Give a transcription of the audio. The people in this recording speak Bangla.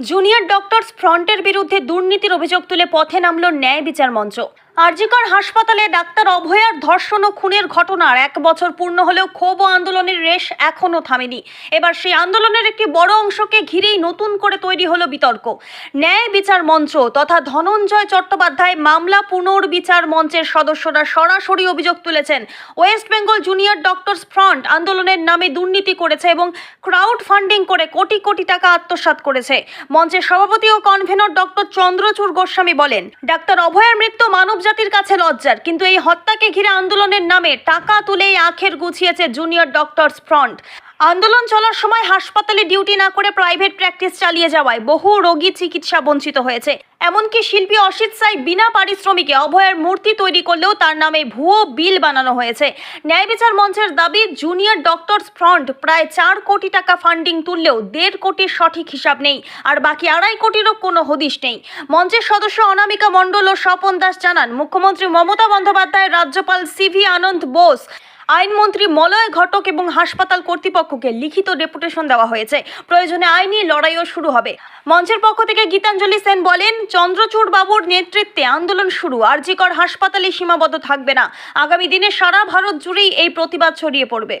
জুনিয়র ডক্টরস ফ্রন্টের বিরুদ্ধে দুর্নীতির অভিযোগ তুলে পথে নামল ন্যায় বিচার মঞ্চ। আরজিকর হাসপাতালে ডাক্তার অভয়ার ধর্ষণ ও খুনের ঘটনার এক বছর পূর্ণ হলেও ক্ষোভ আন্দোলনের রেশ এখনও থামেনি। এবার সেই আন্দোলনের একটি বড় অংশকে ঘিরেই নতুন করে তৈরি হলো বিতর্ক। ন্যায় বিচার মঞ্চ তথা ধনঞ্জয় চট্টোপাধ্যায় মামলা পুনর্বিচার মঞ্চের সদস্যরা সরাসরি অভিযোগ তুলেছেন। West Bengal junior doctors front আন্দোলনের নামে দুর্নীতি করেছে এবং ক্রাউড ফান্ডিং করে কোটি কোটি টাকা আত্মসাৎ করেছে। মঞ্চের সভাপতি ও কনভেনর ডক্টর চন্দ্রচূড় গোস্বামী বলেন, ডাক্তার অভয়ার মৃত্যু মানব জাতির কাছে লজ্জার, কিন্তু এই হত্যাকে ঘিরে আন্দোলনের নামে টাকা তুলেই আখের গুছিয়েছে জুনিয়র ডক্টরস ফ্রন্ট। আন্দোলন চলার সময় হাসপাতালে ডিউটি না করে প্রাইভেট প্র্যাকটিস চালিয়ে যাওয়ায় বহু রোগী চিকিৎসা বঞ্চিত হয়েছে। এমনকি শিল্পী অসিত সাই বিনা পারিশ্রমিকে অভয়ের মূর্তি তৈরি করলেও তার নামে ভুয়ো বিল বানানো হয়েছে। ন্যায় বিচার মঞ্চের দাবি, জুনিয়র ডক্টরস ফ্রন্ট প্রায় চার কোটি টাকা ফান্ডিং তুললেও দেড় কোটির সঠিক হিসাব নেই, আর বাকি আড়াই কোটিরও কোনো হদিশ নেই। মঞ্চের সদস্য অনামিকা মণ্ডল ও স্বপন দাস জানান, মুখ্যমন্ত্রী মমতা বন্দ্যোপাধ্যায় রাজ্যপাল সিভি আনন্দ বোস আইনমন্ত্রী মলয় ঘটক এবং হাসপাতাল কর্তৃপক্ষকে লিখিত ডেপুটেশন দেওয়া হয়েছে। প্রয়োজনে আইনি লড়াইও শুরু হবে। মঞ্চের পক্ষ থেকে গীতাঞ্জলি সেন বলেন চন্দ্রচূড় বাবুর নেতৃত্বে আন্দোলন শুরু। আর আরজিকর হাসপাতালে সীমাবদ্ধ থাকবে না। আগামী দিনে সারা ভারত জুড়েই এই প্রতিবাদ ছড়িয়ে পড়বে।